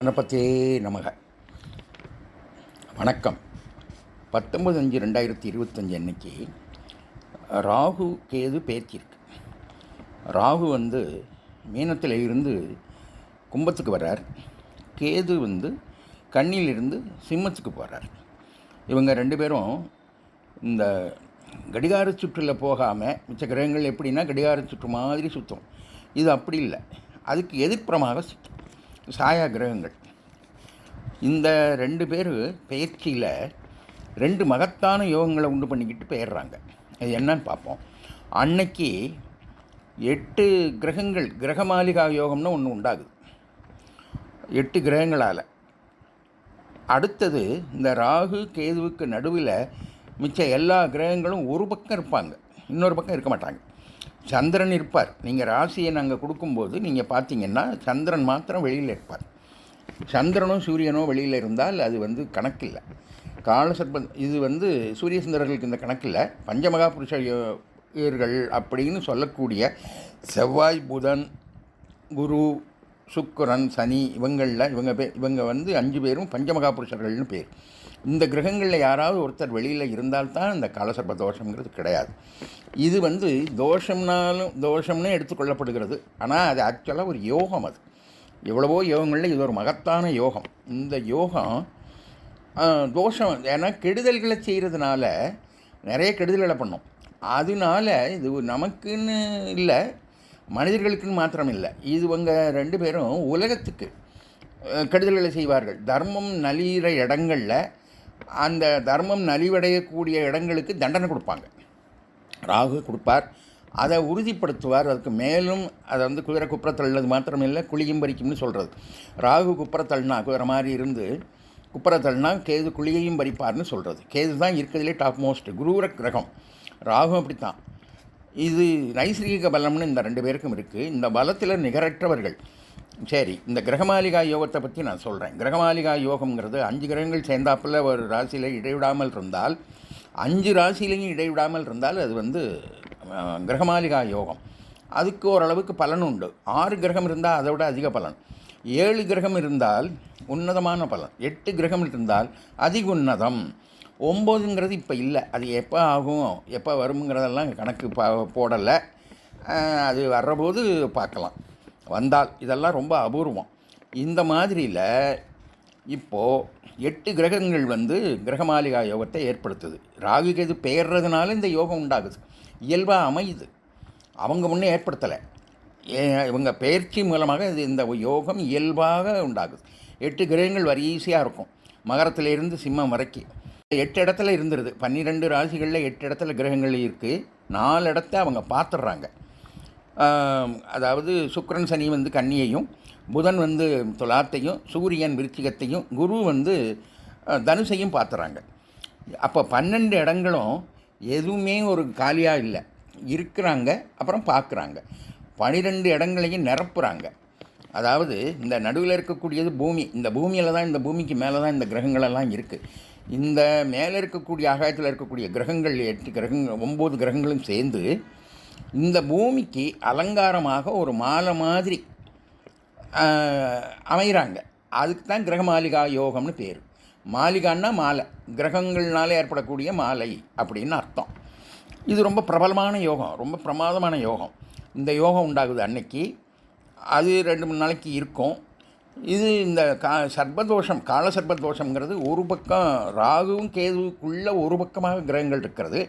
கணபத்தே நமக. வணக்கம். பத்தொம்பது அஞ்சு ரெண்டாயிரத்தி இருபத்தஞ்சு அன்னைக்கு ராகு கேது பேச்சிருக்கு ராகு வந்து மீனத்தில் இருந்து கும்பத்துக்கு வர்றார். கேது வந்து கண்ணிலிருந்து சிம்மத்துக்கு போகிறார் இவங்க ரெண்டு பேரும் இந்த கடிகார சுற்றில் போகாமல் மிச்ச கிரகங்கள் எப்படின்னா கடிகார சுற்று மாதிரி சுற்றும் இது அப்படி இல்லை. அதுக்கு எதிர்ப்புறமாக சுற்றும் சாயா கிரகங்கள் இந்த ரெண்டு பேர் பயிற்சியில் ரெண்டு மகத்தான யோகங்களை உண்டு பண்ணிக்கிட்டு போயிடுறாங்க அது என்னன்னு பார்ப்போம் அன்னைக்கு எட்டு கிரகங்கள் கிரகமாலிகா யோகம்னு ஒன்று உண்டாகுது. எட்டு கிரகங்களால். அடுத்தது இந்த ராகு கேதுவுக்கு நடுவில் மிச்ச எல்லா கிரகங்களும் ஒரு பக்கம் இருப்பாங்க. இன்னொரு பக்கம் இருக்க மாட்டாங்க. சந்திரன் இருப்பார். நீங்கள் ராசியை நாங்கள் கொடுக்கும்போது நீங்கள் பார்த்தீங்கன்னா சந்திரன் மாத்திரம் வெளியில் இருப்பார். சந்திரனும் சூரியனும் வெளியில் இருந்தால் அது வந்து கணக்கில்லை. காலசர்ப இது வந்து சூரிய சுந்தரர்களுக்கு இந்த கணக்கில் பஞ்சமகா புருஷ அப்படின்னு சொல்லக்கூடிய செவ்வாய் புதன் குரு சுக்கரன் சனி இவங்களில் இவங்க பே இவங்க வந்து அஞ்சு பேரும் பஞ்சமகா புருஷர்கள்னு பேர். இந்த கிரகங்களில் யாராவது ஒருத்தர் வெளியில் இருந்தால்தான் இந்த காலசர்ப தோஷங்கிறது கிடையாது. இது வந்து தோஷம்னாலும் தோஷம்னு எடுத்துக்கொள்ளப்படுகிறது ஆனால் அது ஆக்சுவலாக ஒரு யோகம் அது. எவ்வளவோ யோகங்களில் இது ஒரு மகத்தான யோகம். இந்த யோகம் தோஷம் ஏன்னா கெடுதல்களை செய்கிறதுனால நிறைய கெடுதல்களை பண்ணும். அதனால இது நமக்குன்னு இல்லை மனிதர்களுக்குன்னு மாத்திரம் இல்லை. இதுவங்க ரெண்டு பேரும் உலகத்துக்கு கெடுதல்களை செய்வார்கள். தர்மம் நலிகிற இடங்களில் அந்த தர்மம் நலிவடையக்கூடிய இடங்களுக்கு தண்டனை கொடுப்பாங்க. ராகு கொடுப்பார். அதை உறுதிப்படுத்துவார். அதுக்கு மேலும் அதை வந்து குதிரை குப்புறத்தள்ளது மாத்திரம் இல்லை குழியும் பறிக்கும்னு சொல்கிறது ராகு குப்புறத்தள்ளினா குதிரை மாதிரி இருந்து குப்புறத்தள்ளினா கேது குழியையும் பறிப்பார்னு சொல்கிறது கேது தான் இருக்கிறதுலே டாப் மோஸ்ட் குரூர கிரகம். ராகு அப்படித்தான். இது நைசர்கிக பலம்னு இந்த ரெண்டு பேருக்கும் இருக்குது இந்த பலத்தில் நிகரற்றவர்கள். சரி இந்த கிரகமாலிகா யோகத்தை பற்றி நான் சொல்கிறேன் கிரகமாலிகா யோகம்ங்கிறது அஞ்சு கிரகங்கள் சேர்ந்தாப்புல ஒரு ராசியில் இடைவிடாமல் இருந்தால் அஞ்சு ராசியிலையும் இடைவிடாமல் இருந்தால் அது வந்து கிரகமாலிகா யோகம். அதுக்கு ஓரளவுக்கு பலன் உண்டு. ஆறு கிரகம் இருந்தால் அதை விட அதிக பலன். ஏழு கிரகம் இருந்தால் உன்னதமான பலன். எட்டு கிரகம் இருந்தால் அதிக உன்னதம். ஒம்போதுங்கிறது இப்போ இல்லை. அது எப்போ ஆகும் எப்போ வருங்கிறதெல்லாம் கணக்கு பா போடலை. அது வர்றபோது பார்க்கலாம். வந்தால் இதெல்லாம் ரொம்ப அபூர்வம். இந்த மாதிரியில் இப்போது எட்டு கிரகங்கள் வந்து கிரகமாளிகா யோகத்தை ஏற்படுத்துது. ராகு கேது பெயர்றதுனால இந்த யோகம் உண்டாகுது. இயல்பாக அமையுது. அவங்க முன்னே ஏற்படுத்தலை. இவங்க பயிற்சி மூலமாக இது இந்த யோகம் இயல்பாக உண்டாகுது. எட்டு கிரகங்கள் வரிசையாக இருக்கும். மகரத்திலிருந்து சிம்மம் வரைக்கும் எட்டு இடத்துல இருந்துருது. பன்னிரெண்டு ராசிகளில் எட்டு இடத்துல கிரகங்கள் இருக்குது நாலு இடத்த அவங்க பார்த்துடுறாங்க. அதாவது சுக்கிரன் சனி வந்து கன்னியையும் புதன் வந்து துலாத்தையும் சூரியன் விருச்சிகத்தையும் குரு வந்து தனுசையும் பார்த்துறாங்க. அப்போ பன்னெண்டு இடங்களும் எதுவுமே ஒரு காலியாக இல்லை. இருக்கிறாங்க அப்புறம் பார்க்குறாங்க. பனிரெண்டு இடங்களையும் நிரப்புறாங்க. அதாவது இந்த நடுவில் இருக்கக்கூடியது பூமி இந்த பூமியில் தான் இந்த பூமிக்கு மேலே தான் இந்த கிரகங்களெல்லாம் இருக்குது இந்த மேலே இருக்கக்கூடிய ஆகாயத்தில் இருக்கக்கூடிய கிரகங்கள் எட்டு கிரகங்கள் ஒம்பது கிரகங்களும் சேர்ந்து இந்த பூமிக்கு அலங்காரமாக ஒரு மாலை மாதிரி அமைகிறாங்க. அதுக்கு தான் கிரகமாலிகா யோகம்னு பேர். மாளிகான்னா மாலை. கிரகங்கள்னால ஏற்படக்கூடிய மாலை அப்படின்னு அர்த்தம். இது ரொம்ப பிரபலமான யோகம் ரொம்ப பிரமாதமான யோகம். இந்த யோகம் உண்டாகுது அன்னைக்கு. அது ரெண்டு மூணு நாளைக்கு இருக்கும். இது இந்த கா சர்பதோஷம் கால சர்பதோஷங்கிறது ஒரு பக்கம் ராகுவும் கேதுவுக்குள்ள ஒரு பக்கமாக கிரகங்கள் இருக்கிறது.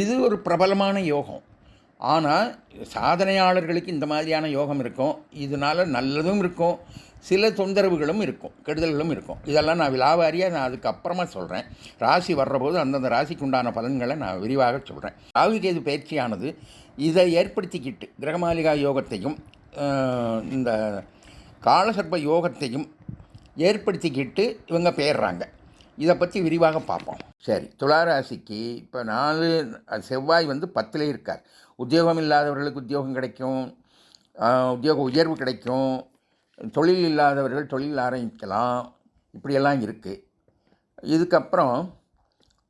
இது ஒரு பிரபலமான யோகம். ஆனால் சாதனையாளர்களுக்கு இந்த மாதிரியான யோகம் இருக்கும். இதனால் நல்லதும் இருக்கும். சில தொந்தரவுகளும் இருக்கும். கெடுதல்களும் இருக்கும். இதெல்லாம் நான் விலாவாரியாக நான் அதுக்கப்புறமா சொல்கிறேன் ராசி வர்றபோது அந்தந்த ராசிக்கு உண்டான பலன்களை நான் விரிவாக சொல்கிறேன் ராகுகேது பயிற்சியானது இதை ஏற்படுத்திக்கிட்டு கிரகமாலிகா யோகத்தையும் இந்த காலசர்ப்ப யோகத்தையும் ஏற்படுத்திக்கிட்டு இவங்க பெயர்றாங்க. இதை பற்றி விரிவாக பார்ப்போம். சரி துளாராசிக்கு இப்போ நாலு செவ்வாய் வந்து பத்தில் இருக்கார். உத்தியோகம் இல்லாதவர்களுக்கு உத்தியோகம் கிடைக்கும். உத்தியோக உயர்வு கிடைக்கும். தொழில் இல்லாதவர்கள் தொழில் ஆரம்பிக்கலாம். இப்படியெல்லாம் இருக்குது இதுக்கப்புறம்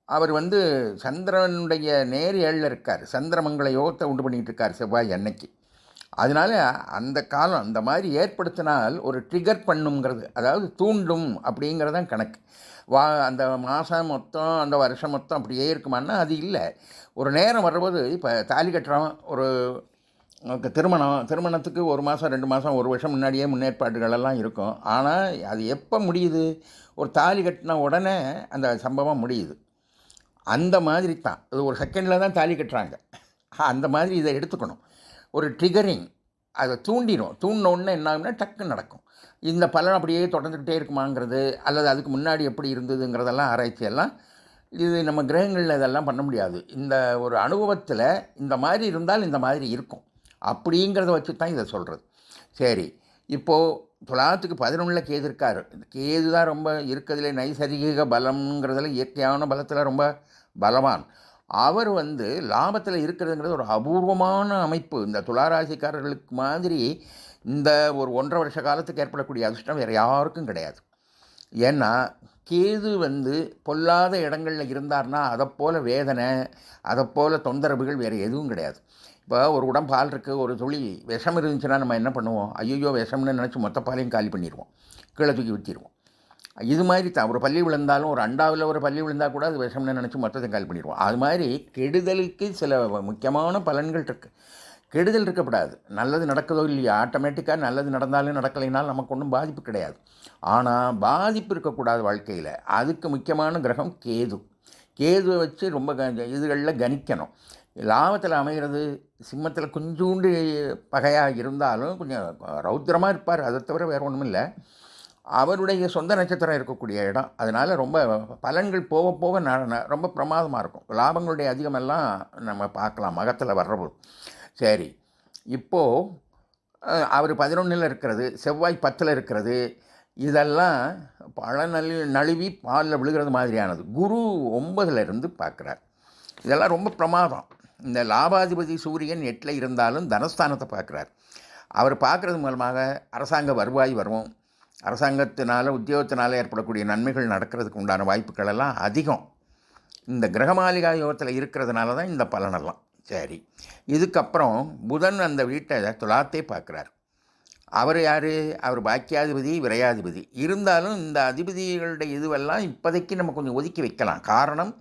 அவர் வந்து சந்திரனுடைய நேர் ஏழில் இருக்கார். சந்திரமங்கள யோகத்தை உண்டு பண்ணிகிட்டு இருக்கார் செவ்வாய் அன்னைக்கு. அதனால் அந்த காலம் அந்த மாதிரி ஏற்படுத்தினால் ஒரு ட்ரிகர் பண்ணுங்கிறது அதாவது தூண்டும் அப்படிங்கிறதான் கணக்கு. வா அந்த மாதம் மொத்தம் அந்த வருஷம் மொத்தம் அப்படியே இருக்குமான்னா அது இல்லை. ஒரு நேரம் வரும்போது இப்போ தாலி கட்டுறோம் ஒரு திருமணம் திருமணத்துக்கு ஒரு மாதம் ரெண்டு மாதம் ஒரு வருஷம் முன்னாடியே முன்னேற்பாடுகள் எல்லாம் இருக்கும். ஆனால் அது எப்போ முடியுது? ஒரு தாலி கட்டின உடனே அந்த சம்பவம் முடியுது. அந்த மாதிரி தான். இது ஒரு செகண்டில் தான் தாலி கட்டுறாங்க. அந்த மாதிரி இதை எடுத்துக்கணும். ஒரு ட்ரிகரிங் அதை தூண்டிடும் தூண்டின உடனே என்ன ஆகும்னா டக்குன்னு நடக்கும். இந்த பலன் அப்படியே தொடர்ந்துக்கிட்டே இருக்குமாங்கிறது அல்லது அதுக்கு முன்னாடி எப்படி இருந்ததுங்கிறதெல்லாம் ஆராய்ச்சியெல்லாம் இது நம்ம கிரகங்களில் இதெல்லாம் பண்ண முடியாது. இந்த ஒரு அனுபவத்தில் இந்த மாதிரி இருந்தால் இந்த மாதிரி இருக்கும். அப்படிங்கிறத வச்சு தான் இதை சொல்கிறது சரி இப்போது துலாத்துக்கு பதினொன்றில் கேது இருக்கார். கேது தான் ரொம்ப இருக்கிறதுல நைசர்கிக பலம்ங்கிறதுல இயற்கையான பலத்தில் ரொம்ப பலவான். அவர் வந்து லாபத்தில் இருக்கிறதுங்கிறது ஒரு அபூர்வமான அமைப்பு. இந்த துளாராசிக்காரர்களுக்கு மாதிரி இந்த ஒரு ஒன்றரை வருஷ காலத்துக்கு ஏற்படக்கூடிய அதிர்ஷ்டம் வேறு யாருக்கும் கிடையாது. ஏன்னா கேது வந்து பொல்லாத இடங்களில் இருந்தார்னா அதைப்போல் வேதனை அதைப்போல் தொந்தரவுகள் வேறு எதுவும் கிடையாது. இப்போ ஒரு உடம்பு பால் இருக்குது ஒரு துளி விஷம் இருந்துச்சுன்னா நம்ம என்ன பண்ணுவோம்? ஐயோ விஷம்னு நினச்சி மொத்த பாலையும் காலி பண்ணிடுவோம் கீழே தூக்கி ஊற்றிடுவோம் இது மாதிரி தான். ஒரு பள்ளி விழுந்தாலும் ஒரு அண்டாவில் ஒரு பள்ளி விழுந்தால் கூட அது விஷம்னு நினச்சி மொத்தத்தை காலி பண்ணிடுவோம் அது மாதிரி கெடுதலுக்கு சில முக்கியமான பலன்கள் இருக்குது கெடுதல் இருக்கக்கூடாது. நல்லது நடக்குதோ இல்லையா ஆட்டோமேட்டிக்காக நல்லது நடந்தாலும் நடக்கலைனாலும் நமக்கு ஒன்றும் பாதிப்பு கிடையாது. ஆனால் பாதிப்பு இருக்கக்கூடாது வாழ்க்கையில். அதுக்கு முக்கியமான கிரகம் கேது. கேதுவை வச்சு ரொம்ப க இதுகளில் கணிக்கணும். லாபத்தில் அமைகிறது சிம்மத்தில் கொஞ்சூண்டு பகையாக இருந்தாலும் கொஞ்சம் ரௌத்திரமாக இருப்பார். அதை தவிர வேறு ஒன்றும் இல்லை அவருடைய சொந்த நட்சத்திரம் இருக்கக்கூடிய இடம். அதனால் ரொம்ப பலன்கள் போக போக ந- ரொம்ப பிரமாதமாக இருக்கும். லாபங்களுடைய அதிகமெல்லாம் நம்ம பார்க்கலாம். மகத்தில் வர்றபோது சரி. இப்போது அவர் பதினொன்றில் இருக்கிறது செவ்வாய் பத்தில் இருக்கிறது இதெல்லாம் பழ நலி நழுவி பாலில் விழுகிறது மாதிரியானது. குரு ஒன்பதுல இருந்து பார்க்குறார். இதெல்லாம் ரொம்ப பிரமாதம். இந்த லாபாதிபதி சூரியன் எட்டில் இருந்தாலும் தனஸ்தானத்தை பார்க்குறார். அவர் பார்க்குறது மூலமாக அரசாங்க வருவாய் வரும். அரசாங்கத்தினால் உத்தியோகத்தினால் ஏற்படக்கூடிய நன்மைகள் நடக்கிறதுக்கு உண்டான வாய்ப்புகள் எல்லாம் அதிகம். இந்த கிரகமாளிகா யோகத்தில் இருக்கிறதுனால தான் இந்த பலனெல்லாம். சரி. இதுக்கப்புறம் புதன் அந்த வீட்டை துலாத்தே பார்க்குறார். அவர் யார்? அவர் பாக்கியாதிபதி விரையாதிபதி. இருந்தாலும் இந்த அதிபதிகளுடைய இதுவெல்லாம் இப்போதைக்கு நம்ம கொஞ்சம் ஒதுக்கி வைக்கலாம். காரணம்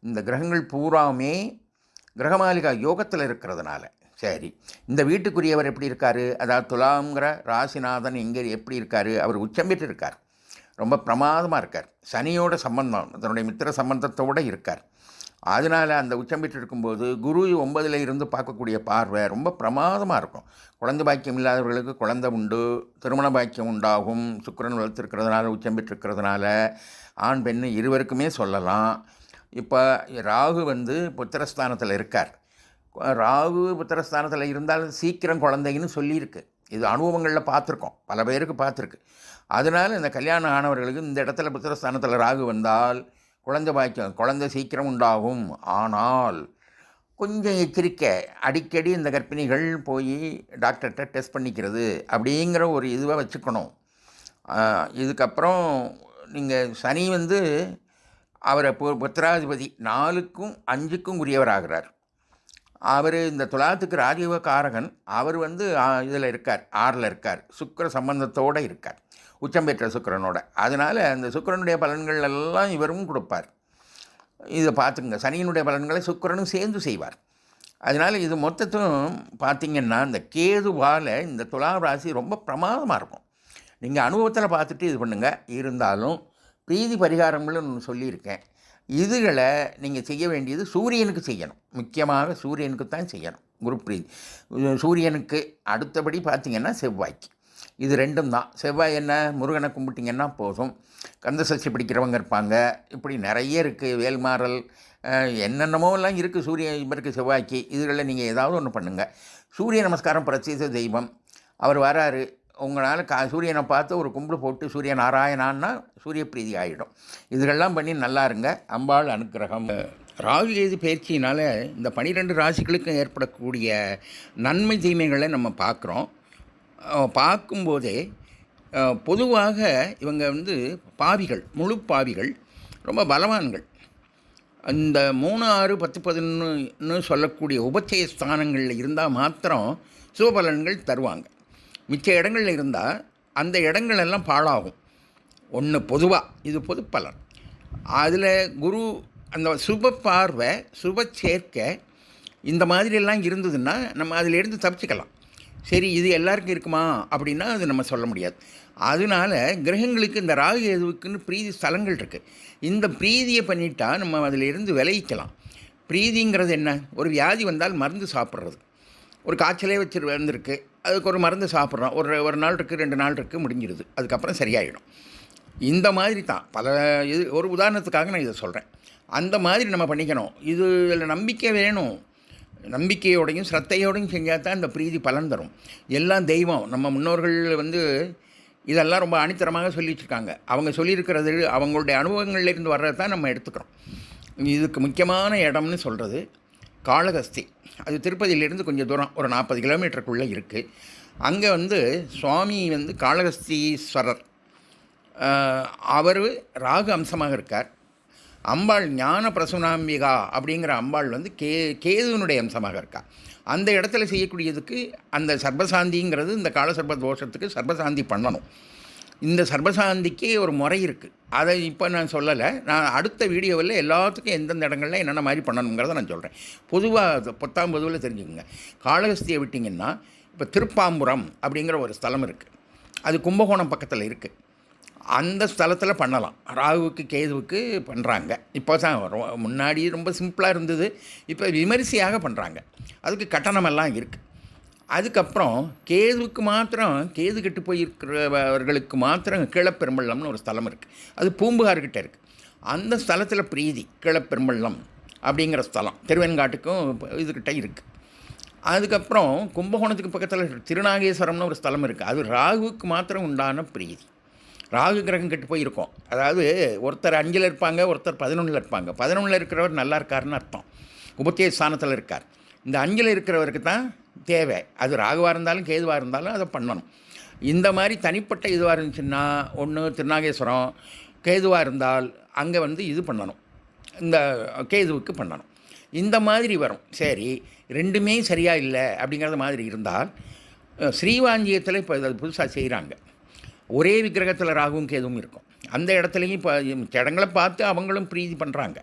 இந்த கிரகங்கள் பூராமே கிரகமாளிகா யோகத்தில் இருக்கிறதுனால. சரி. இந்த வீட்டுக்குரியவர் எப்படி இருக்கார்? அதாவது துலாங்கிற ராசிநாதன் எங்கே எப்படி இருக்கார்? அவர் உச்சம் பெற்று இருக்கார் ரொம்ப பிரமாதமாக இருக்கார். சனியோட சம்பந்தம் தன்னுடைய மித்திர சம்பந்தத்தோடு இருக்கார். அதனால் அந்த உச்சம் பெற்று இருக்கும்போது குரு ஒன்பதில் இருந்து பார்க்கக்கூடிய பார்வை ரொம்ப பிரமாதமாக இருக்கும். குழந்தை பாக்கியம் இல்லாதவர்களுக்கு குழந்தை உண்டு திருமண பாக்கியம் உண்டாகும் சுக்கரன் வளர்த்துருக்கிறதுனால உச்சம் பெற்றிருக்கிறதுனால ஆண் பெண் இருவருக்குமே சொல்லலாம். இப்போ ராகு வந்து புத்திரஸ்தானத்தில் இருக்கார். ராகு புத்திரஸ்தானத்தில் இருந்தாலும் சீக்கிரம் குழந்தைன்னு சொல்லியிருக்கு. இது அனுபவங்களில் பார்த்துருக்கோம். பல பேருக்கு பார்த்துருக்கு. அதனால் இந்த கல்யாணம் ஆனவர்களுக்கு இந்த இடத்துல புத்திரஸ்தானத்தில் ராகு வந்தால் குழந்தை பாய்ச்சல் குழந்தை சீக்கிரம் உண்டாகும். ஆனால் கொஞ்சம் எச்சரிக்கை அடிக்கடி இந்த கர்ப்பிணிகள் போய் டாக்டர்கிட்ட டெஸ்ட் பண்ணிக்கிறது அப்படிங்கிற ஒரு இதுவை வச்சுக்கணும். இதுக்கப்புறம் நீங்கள் சனி வந்து அவரை பு- புத்திராதிபதி நாலுக்கும் அஞ்சுக்கும் உரியவராகிறார். அவர் இந்த துலாத்துக்கு ராஜீவ காரகன் அவர் வந்து இதில் இருக்கார் ஆறில் இருக்கார். சுக்கிர சம்பந்தத்தோடு இருக்கார். உச்சம் பெற்ற சுக்கிரனோட. அதனால் அந்த சுக்கிரனுடைய பலன்கள் எல்லாம் இவரும் கொடுப்பார். இதை பார்த்துங்க சனியினுடைய பலன்களை சுக்கிரனும் சேர்ந்து செய்வார். அதனால் இது மொத்தத்தும் பார்த்தீங்கன்னா இந்த கேதுவால் இந்த துலா ராசி ரொம்ப பிரமாதமாக இருக்கும். நீங்கள் அனுபவத்தில் பார்த்துட்டு இது பண்ணுங்கள் இருந்தாலும் பிரீதி பரிகாரம்னு ஒன்று சொல்லியிருக்கேன். இதுகளை நீங்கள் செய்ய வேண்டியது சூரியனுக்கு செய்யணும். முக்கியமாக சூரியனுக்கு தான் செய்யணும். குரு பிரீதி சூரியனுக்கு அடுத்தபடி பார்த்தீங்கன்னா செவ்வாய்க்கு. இது ரெண்டும் தான். செவ்வாய் என்ன முருகனை கும்பிட்டிங்கன்னா போதும். கந்த சஷ்டி பிடிக்கிறவங்க இருப்பாங்க. இப்படி நிறைய இருக்குது வேல்மாறல் என்னென்னமோ எல்லாம் இருக்குது சூரிய இவருக்கு செவ்வாய்க்கு. இதுகளில் நீங்கள் ஏதாவது ஒன்று பண்ணுங்கள் சூரிய நமஸ்காரம் பிரத்யேக தெய்வம். அவர் வராரு. உங்களால் கா சூரியனை பார்த்து ஒரு கும்பிடு போட்டு சூரிய நாராயணான்னா சூரிய பிரீதி ஆகிடும் இதுகள்லாம் பண்ணி நல்லா இருங்க. அம்பாள் அனுக்கிரகம். ராகு கேது பயிற்சியினால் இந்த பனிரெண்டு ராசிகளுக்கும் ஏற்படக்கூடிய நன்மை தீமைகளை நம்ம பார்க்குறோம். பார்க்கும்போதே பொதுவாக இவங்க வந்து பாவிகள் முழு பாவிகள் ரொம்ப பலவான்கள். அந்த மூணு ஆறு பத்து பதினொன்று சொல்லக்கூடிய உபச்சய ஸ்தானங்களில் இருந்தால் மாத்திரம் சுபபலன்கள் தருவாங்க. மிச்ச இடங்கள்ல இருந்தால் அந்த இடங்கள் எல்லாம் பாழாகும். ஒன்று பொதுவாக இது பொது பலன் அதில் குரு அந்த சுப பார்வை சுப சேர்க்கை இந்த மாதிரியெல்லாம் இருந்ததுன்னா நம்ம அதிலிருந்து தப்பிச்சுக்கலாம். சரி இது எல்லாருக்கும் இருக்குமா? அப்படின்னா அது நம்ம சொல்ல முடியாது. அதனால கிரகங்களுக்கு இந்த ராகு எதுவுக்குன்னு பிரீதி ஸ்தலங்கள் இருக்குது இந்த பிரீதியை பண்ணிட்டா நம்ம அதிலிருந்து விளைவிக்கலாம் பிரீதிங்கிறது என்ன? ஒரு வியாதி வந்தால் மருந்து சாப்பிட்றது. ஒரு காய்ச்சலே வச்சு வந்திருக்கு. அதுக்கு ஒரு மருந்து சாப்பிட்றோம். ஒரு ஒரு நாள் இருக்குது ரெண்டு நாள் இருக்குது முடிஞ்சிருது. அதுக்கப்புறம் சரியாயிடும். இந்த மாதிரி தான். பல இது ஒரு உதாரணத்துக்காக நான் இதை சொல்கிறேன் அந்த மாதிரி நம்ம பண்ணிக்கணும். இது இதில் நம்பிக்கை வேணும். நம்பிக்கையோடையும் ஸ்ரத்தையோடையும் செஞ்சால் தான் இந்த பிரீதி பலன் தரும். எல்லாம் தெய்வம். நம்ம முன்னோர்கள் வந்து இதெல்லாம் ரொம்ப அணித்தரமாக சொல்லிச்சுருக்காங்க அவங்க சொல்லியிருக்கிறது அவங்களுடைய அனுபவங்கள்லேருந்து வர்றது தான் நம்ம எடுத்துக்கிறோம். இதுக்கு முக்கியமான இடம்னு சொல்கிறது காளகஸ்தி. அது திருப்பதியிலேருந்து கொஞ்சம் தூரம் ஒரு நாற்பது கிலோமீட்டருக்குள்ளே இருக்குது அங்கே வந்து சுவாமி வந்து காளகஸ்தீஸ்வரர் அவர் ராகு அம்சமாக இருக்கார். அம்பாள் ஞான பிரசுனாம்பிகா அப்படிங்கிற அம்பாள் வந்து கே கேதுவனுடைய அம்சமாக இருக்கா. அந்த இடத்துல செய்யக்கூடியதுக்கு அந்த சர்பசாந்திங்கிறது இந்த கால சர்ப தோஷத்துக்கு சர்பசாந்தி பண்ணணும். இந்த சர்பசாந்திக்கு ஒரு முறை இருக்குது அதை இப்போ நான் சொல்லலை. நான் அடுத்த வீடியோவில் எல்லாத்துக்கும் எந்தெந்த இடங்கள்ல என்னென்ன மாதிரி பண்ணணுங்கிறத நான் சொல்கிறேன் பொதுவாக பத்தாம் பொதுவில் தெரிஞ்சுக்கோங்க. காளகஸ்தியை விட்டிங்கன்னா இப்போ திருப்பாம்புரம் அப்படிங்கிற ஒரு ஸ்தலம் இருக்குது அது கும்பகோணம் பக்கத்தில் இருக்குது அந்த ஸ்தலத்தில் பண்ணலாம். ராகுவுக்கு கேதுவுக்கு பண்ணுறாங்க இப்போ தான் ரொ- முன்னாடி ரொம்ப சிம்பிளாக இருந்தது. இப்போ விமரிசையாக பண்ணுறாங்க அதுக்கு கட்டணமெல்லாம் இருக்குது அதுக்கப்புறம் கேதுவுக்கு மாத்திரம் கேது கெட்டு போயிருக்கிறவர்களுக்கு மாத்திரம் கீழப்பெரும்பள்ளம்னு ஒரு ஸ்தலம் இருக்குது அது பூம்புகார்கிட்ட இருக்குது அந்த ஸ்தலத்தில் பிரீதி கீழப்பெரும்பள்ளம் அப்படிங்கிற ஸ்தலம். திருவெண்காட்டுக்கும் இதுக்கிட்ட இதுகிட்ட இருக்குது அதுக்கப்புறம் கும்பகோணத்துக்கு பக்கத்தில் திருநாகேஸ்வரம்னு ஒரு ஸ்தலம் இருக்குது அது ராகுவுக்கு மாத்திரம் உண்டான பிரீதி. ராகு கிரகம் கெட்டு போயிருக்கோம். அதாவது ஒருத்தர் அஞ்சில் இருப்பாங்க ஒருத்தர் பதினொன்றில் இருப்பாங்க. பதினொன்றில் இருக்கிறவர் நல்லா இருக்காருன்னு அர்த்தம். உபத்திய ஸ்தானத்தில் இருக்கார். இந்த அஞ்சில் இருக்கிறவருக்கு தான் தேவை. அது ராகுவாக இருந்தாலும் கேதுவாக இருந்தாலும் அதை பண்ணணும். இந்த மாதிரி தனிப்பட்ட இதுவாக இருந்துச்சுன்னா ஒன்று திருநாகேஸ்வரம் கேதுவாக இருந்தால் அங்கே வந்து இது பண்ணணும். இந்த கேதுவுக்கு பண்ணணும். இந்த மாதிரி வரும். சரி ரெண்டுமே சரியாக இல்லை அப்படிங்கிறது மாதிரி இருந்தால் ஸ்ரீவாஞ்சியத்தில் இப்போ அது புதுசாக செய்கிறாங்க ஒரே விக்கிரகத்தில் ராகுவும் கேதுவும் இருக்கும். அந்த இடத்துலையும் இப்போ இடங்களை பார்த்து அவங்களும் பிரீதி பண்ணுறாங்க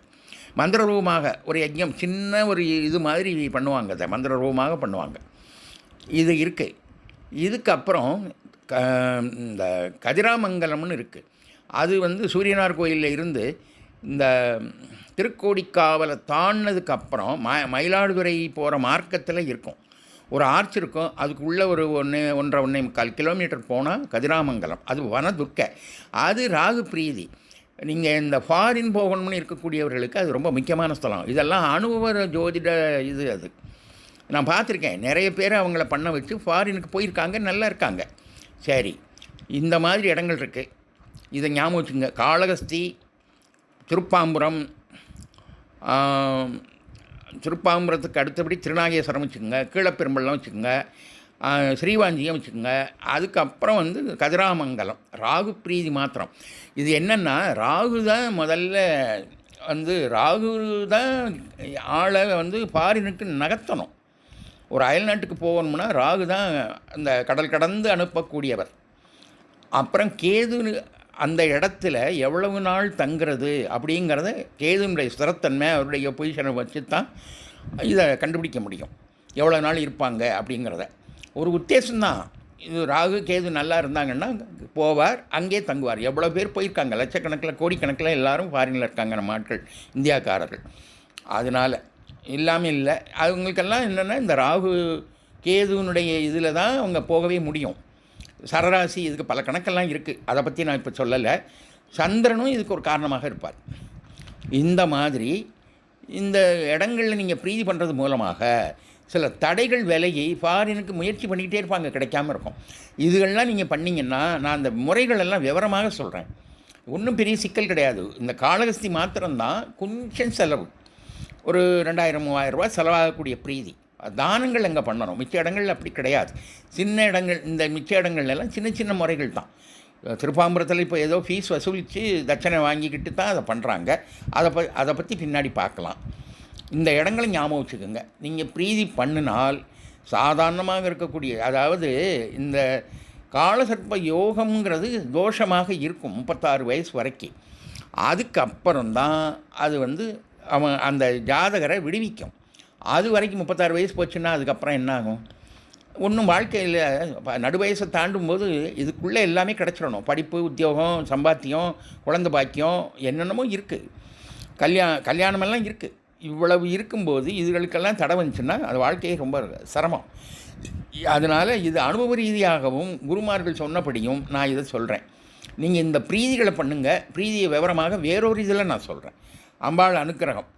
மந்திரரூபமாக ஒரு யஜ்ஞம் சின்ன ஒரு இது மாதிரி பண்ணுவாங்க அதை. மந்திரரூபமாக பண்ணுவாங்க. இது இருக்குது இதுக்கப்புறம் க இந்த கதிராமங்கலம்னு இருக்குது அது வந்து சூரியனார் கோயிலில் இருந்து இந்த திருக்கோடிக்காவலை தாண்டினதுக்கப்புறம் ம மயிலாடுதுறை போகிற மார்க்கத்தில் இருக்கும். ஒரு ஆர்ச் இருக்கும். அதுக்குள்ளே ஒரு ஒன்று ஒன்றரை ஒன்றே முக்கால் கிலோமீட்டர் போனால் கதிராமங்கலம். அது வனதுர்க்கை. அது ராகு பிரீதி. நீங்கள் இந்த ஃபாரின் போகணும்னு இருக்கக்கூடியவர்களுக்கு அது ரொம்ப முக்கியமான ஸ்தலம். இதெல்லாம் அனுபவ ஜோதிட இது அது. நான் பார்த்துருக்கேன். நிறைய பேர் அவங்கள பண்ண வச்சு ஃபாரினுக்கு போயிருக்காங்க நல்லா இருக்காங்க. சரி. இந்த மாதிரி இடங்கள் இருக்குது இதை ஞாபகம் வச்சுங்க. காளகஸ்தி திருப்பாம்புரம் திருப்பாம்பரத்துக்கு அடுத்தபடி திருநாகேஸ்வரம் வச்சுக்கோங்க கீழப்பெரும்பள்ளம் வச்சுக்கோங்க ஸ்ரீவாஞ்சியம் வச்சுக்கோங்க. அதுக்கப்புறம் வந்து கதிராமங்கலம் ராகு பிரீதி மாத்திரம். இது என்னென்னா ராகு தான் முதல்ல வந்து ராகு தான் ஆளை வந்து பாரினுக்கு நகர்த்தணும். ஒரு அயல்நாட்டுக்கு போகணும்னா ராகு தான் அந்த கடல் கடந்து அனுப்பக்கூடியவர். அப்புறம் கேது அந்த இடத்துல எவ்வளவு நாள் தங்குறது அப்படிங்கிறத கேதுனுடைய ஸ்திரத்தன்மை அவருடைய பொசிஷனை வச்சு தான் இதை கண்டுபிடிக்க முடியும். எவ்வளோ நாள் இருப்பாங்க அப்படிங்கிறத. ஒரு உத்தேசம்தான். இது ராகு கேது நல்லா இருந்தாங்கன்னா போவார் அங்கே தங்குவார். எவ்வளோ பேர் போயிருக்காங்க? லட்சக்கணக்கில் கோடிக்கணக்கில் எல்லாரும் ஃபாரினில் இருக்காங்க நம்ம ஆட்கள் இந்தியாக்காரர்கள். அதனால் இல்லாமல் இல்லை. அவங்களுக்கெல்லாம் என்னென்னா இந்த ராகு கேதுனுடைய இதில் தான் அவங்க போகவே முடியும். சரராசி இதுக்கு பல கணக்கெல்லாம் இருக்குது அதை பற்றி நான் இப்போ சொல்லலை. சந்திரனும் இதுக்கு ஒரு காரணமாக இருப்பார். இந்த மாதிரி இந்த இடங்களில் நீங்கள் பிரீதி பண்ணுறது மூலமாக சில தடைகள் விலையை ஃபாரினுக்கு முயற்சி பண்ணிக்கிட்டே இருப்பாங்க கிடைக்காம இருக்கும். இதுகள்லாம் நீங்கள் பண்ணிங்கன்னா நான் அந்த முறைகளெல்லாம் விவரமாக சொல்கிறேன் ஒன்றும் பெரிய சிக்கல் கிடையாது. இந்த காலகஸ்தி மாத்திரம்தான் கொஞ்சம் செலவு. ஒரு ரெண்டாயிரம் மூவாயிரம் ரூபா செலவாகக்கூடிய பிரீதி. தானங்கள் அங்கே பண்ணணும். மிச்ச இடங்கள்ல அப்படி கிடையாது. சின்ன இடங்கள் இந்த மிச்ச இடங்கள்ல எல்லாம் சின்ன சின்ன முறைகள் தான். திருப்பாம்பரத்தில் இப்போ ஏதோ ஃபீஸ் வசூலித்து தட்சணை வாங்கிக்கிட்டு தான் அதை பண்ணுறாங்க அதை ப அதை பற்றி பின்னாடி பார்க்கலாம். இந்த இடங்களை ஞாபகம் வச்சுக்கோங்க. நீங்கள் பிரீதி பண்ணினால் சாதாரணமாக இருக்கக்கூடிய அதாவது இந்த காலசர்ப்ப யோகம்ங்கிறது தோஷமாக இருக்கும் முப்பத்தாறு வயசு வரைக்கும் அதுக்கப்புறம்தான் அது வந்து அவன் அந்த ஜாதகரை விடுவிக்கும். அது வரைக்கும் முப்பத்தாறு வயசு போச்சுன்னா அதுக்கப்புறம் என்ன ஆகும் ஒன்றும் வாழ்க்கையில் நடு வயசை தாண்டும் போது இதுக்குள்ளே எல்லாமே கிடச்சிடணும். படிப்பு உத்தியோகம் சம்பாத்தியம் குழந்த பாக்கியம் என்னென்னமோ இருக்குது கல்யா கல்யாணமெல்லாம் இருக்குது இவ்வளவு இருக்கும்போது இதுகளுக்கெல்லாம் தடை வந்துச்சுன்னா அது வாழ்க்கையே ரொம்ப சிரமம். அதனால் இது அனுபவ ரீதியாகவும் குருமார்கள் சொன்னபடியும் நான் இதை சொல்கிறேன் நீங்கள் இந்த பிரீதிகளை பண்ணுங்கள் பிரீதியை விவரமாக வேறொரு இதில் நான் சொல்கிறேன் அம்பாள் அனுக்கிரகம்.